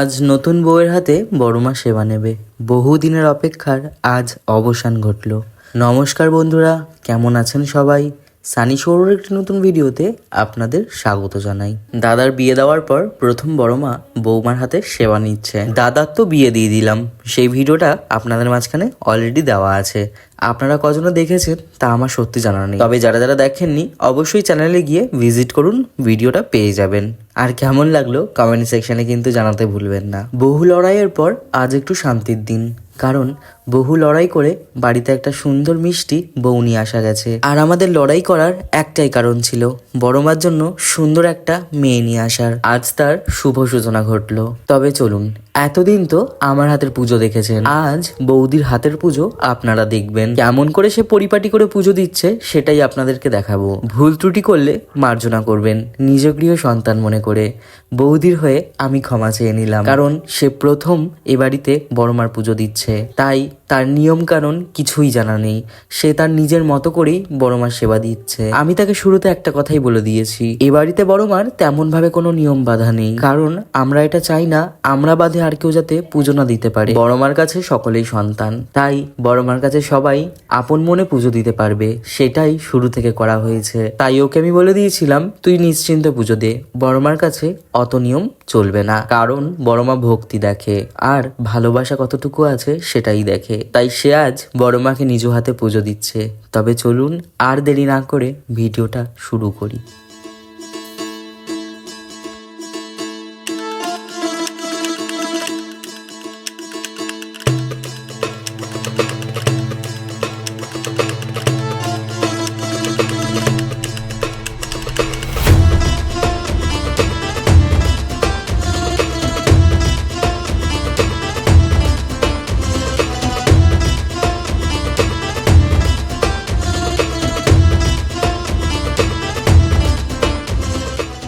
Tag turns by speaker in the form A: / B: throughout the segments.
A: আজ নতুন বউয়ের হাতে বড় মা সেবা নেবে। বহুদিনের অপেক্ষার আজ অবসান ঘটল। নমস্কার বন্ধুরা, কেমন আছেন সবাই? সানি সৌরের একটি নতুন ভিডিওতে আপনাদের স্বাগত জানাই। দাদার বিয়ে দেওয়ার পর প্রথম বড় মা বৌমার হাতে সেবা নিচ্ছে। দাদার তো বিয়ে দিয়ে দিলাম। সেই ভিডিওটা আপনাদের মাঝখানে অলরেডি দেওয়া আছে। আপনারা কজনে দেখেছেন তা আমার সত্যি জানা নেই। তবে যারা যারা দেখেননি, অবশ্যই চ্যানেলে গিয়ে ভিজিট করুন, ভিডিওটা পেয়ে যাবেন। আর কেমন লাগল কমেন্ট সেকশনে কিন্তু জানাতে ভুলবেন না। বহু লড়াইয়ের পর আজ একটু শান্তির দিন। কারণ বহু লড়াই করে বাড়িতে একটা সুন্দর মিষ্টি বউ নিয়ে আসা গেছে। আর আমাদের লড়াই করার একটাই কারণ ছিল বড়মার জন্য সুন্দর একটা মেয়ে নিয়ে আসার। আজ তার শুভ সূচনা ঘটলো। তবে চলুন, এতদিন তো আমার হাতের পুজো দেখেছেন। আজ বৌদির হাতের পুজো আপনারা দেখবেন। কেমন করে সে পরিপাটি করে পুজো দিচ্ছে সেটাই আপনাদেরকে দেখাবো। ভুল ত্রুটি করলে মার্জনা করবেন নিজ গৃহ সন্তান মনে করে। বৌদির হয়ে আমি ক্ষমা চেয়ে নিলাম। কারণ সে প্রথম এ বাড়িতে বড়মার পুজো দিচ্ছে। তাই তার নিয়ম কানুন কিছুই জানা নেই। সে তার নিজের মতো করেই বড়মার সেবা দিচ্ছে। আমি তাকে শুরুতে একটা কথাই বলে দিয়েছি। এ বাড়িতে বড়মার তেমন ভাবে কোনো নিয়ম বাধা নেই। কারণ আমরা এটা চাই না, আমরা বাদে আর কেউ যাতে পুজো না দিতে পারে। বড়মার কাছে সকলেই সন্তান। তাই বড়মার কাছে সবাই আপন মনে পুজো দিতে পারবে। সেটাই শুরু থেকে করা হয়েছে। তাই ওকে আমি বলে দিয়েছিলাম, তুই নিশ্চিন্তে পুজো দে। বড়মার কাছে অত নিয়ম চলবে না। কারণ বড় মা ভক্তি দেখে। আর ভালোবাসা কতটুকু আছে সেটাই দেখে। তাই সে আজ বড় মাকে নিজ হাতে পুজো দিচ্ছে। তবে চলুন আর দেরি না করে ভিডিওটা শুরু করি।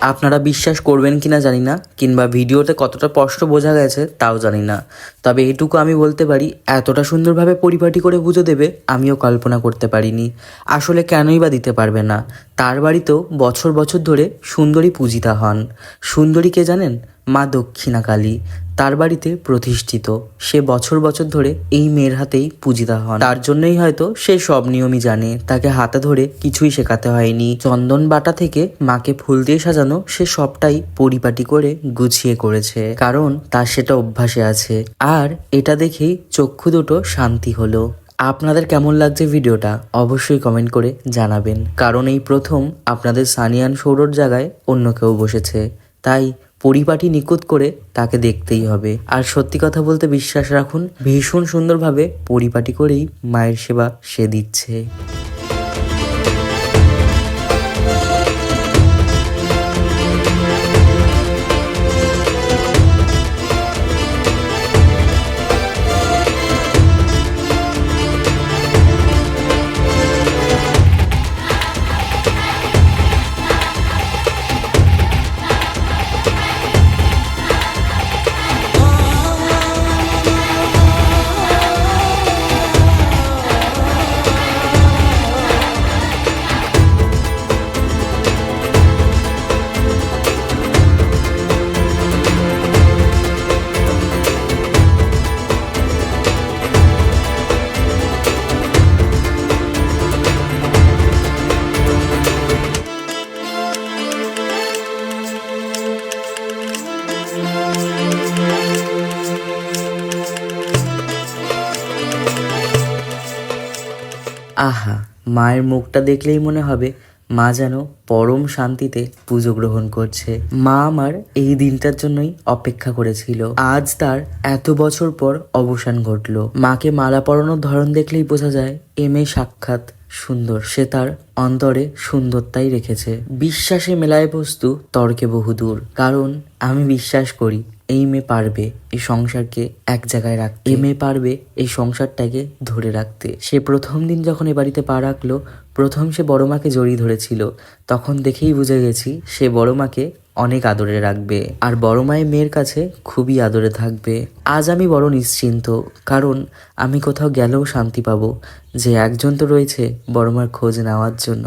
A: আপনারা বিশ্বাস করবেন কি না জানি না, কিংবা ভিডিওতে কতটা স্পষ্ট বোঝা গেছে তাও জানি না। তবে এটুকু আমি বলতে পারি, এতটা সুন্দরভাবে পরিপাটি করে পুজো দেবে আমিও কল্পনা করতে পারিনি। আসলে কেনই বা দিতে পারবে না? তার বাড়িতেও বছর বছর ধরে সুন্দরী পূজিতা হন। সুন্দরী কে জানেন? মা দক্ষিণা কালী তার বাড়িতে প্রতিষ্ঠিত। সে বছর বছর ধরে এই মেয়ের হাতেই পূজিতা হন। তার জন্যই হয়তো সে সব নিয়মই জানে। তাকে হাতে ধরে কিছুই শেখাতে হয়নি। চন্দন বাটা থেকে মাকে ফুল দিয়ে সাজানো সে সবটাই পরিপাটি করে গুছিয়ে করেছে। কারণ তার সেটা অভ্যাসে আছে। আর এটা দেখেই চক্ষু দুটো শান্তি হলো। আপনাদের কেমন লাগছে ভিডিওটা অবশ্যই কমেন্ট করে জানাবেন। কারণ এই প্রথম আপনাদের সানিয়ান সৌরর জায়গায় অন্য কেউ বসেছে। তাই পরিপাটি নিখুঁত করে তাকে দেখতেই হবে। আর সত্যি কথা বলতে বিশ্বাস রাখুন, ভীষণ সুন্দরভাবে পরিপাটি করেই মায়ের সেবা সে দিচ্ছে। মায়ের মুখটা দেখলেই মনে হবে মা যেন পরম শান্তিতে পুজো গ্রহণ করছে। মা আমার এই দিনটার জন্যই অপেক্ষা করেছিল। আজ তার এত বছর পর অবসান ঘটলো। মাকে মালা পরানোর ধরন দেখলেই বোঝা যায় এম এ সাক্ষাৎ সুন্দর। সে তার অন্তরে সুন্দরতাই রেখেছে। বিশ্বাসে মেলায় বস্তু তর্কে বহুদূর। কারণ আমি বিশ্বাস করি এই মেয়ে পারবে এই সংসারকে এক জায়গায় রাখতে। এই মেয়ে পারবে এই সংসারটাকে ধরে রাখতে। সে প্রথম দিন যখন এ বাড়িতে পা রাখল, প্রথম সে বড় মাকে জড়িয়ে ধরেছিল। তখন দেখেই বুঝে গেছি, সে বড় মাকে অনেক আদরে রাখবে। আর বড় মায়ের মেয়ের কাছে খুবই আদরে থাকবে। আজ আমি বড় নিশ্চিন্ত, কারণ আমি কোথাও গেলেও শান্তি পাবো যে একজন তো রয়েছে বড় মার খোঁজ নেওয়ার জন্য।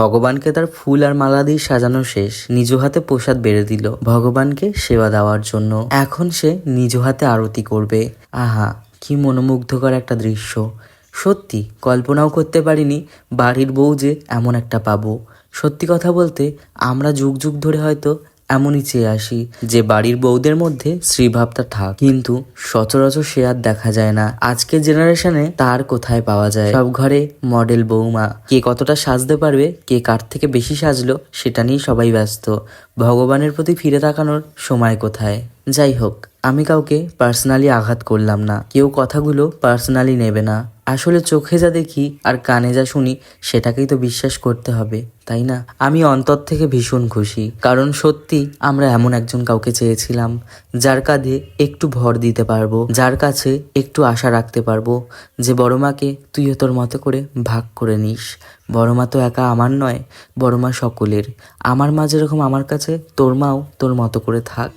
A: ভগবানকে তার ফুল আর মালা দিয়ে সাজানো শেষ। নিজ হাতে প্রসাদ বেড়ে দিল ভগবানকে সেবা দেওয়ার জন্য। এখন সে নিজ হাতে আরতি করবে। আহা, কি মনোমুগ্ধকর একটা দৃশ্য। সত্যি, কল্পনাও করতে পারিনি বাড়ির বউ যে এমন একটা পাবো। সত্যি কথা বলতে, আমরা যুগ যুগ ধরে হয়তো এমনই চেয়ে আসি যে বাড়ির বউদের মধ্যে শ্রীভাবটা থাক। কিন্তু সচরাচর সে আর দেখা যায় না। আজকের জেনারেশনে তার কোথায় পাওয়া যায়? সব ঘরে মডেল বৌমা কে কতটা সাজতে পারবে, কে কার থেকে বেশি সাজলো, সেটা নিয়ে সবাই ব্যস্ত। ভগবানের প্রতি ফিরে তাকানোর সময় কোথায়? যাই হোক আমি কাউকে পার্সোনালি আঘাত করলাম না। কেউ কথাগুলো পার্সোনালি নেবে না। আসলে চোখে যা দেখি আর কানে যা শুনি, সেটাকেই তো বিশ্বাস করতে হবে, তাই না? আমি অন্তর থেকে ভীষণ খুশি, কারণ সত্যি আমরা এমন একজন কাউকে চেয়েছিলাম, যার কাঁধে একটু ভর দিতে পারব, যার কাছে একটু আশা রাখতে পারব যে, বড় মাকে তুইও তোর মতো করে ভাগ করে নিস। বড় মা তো একা আমার নয়, বড় মা সকলের। আমার মা যেরকম আমার কাছে, তোর মাও তোর মতো করে থাক।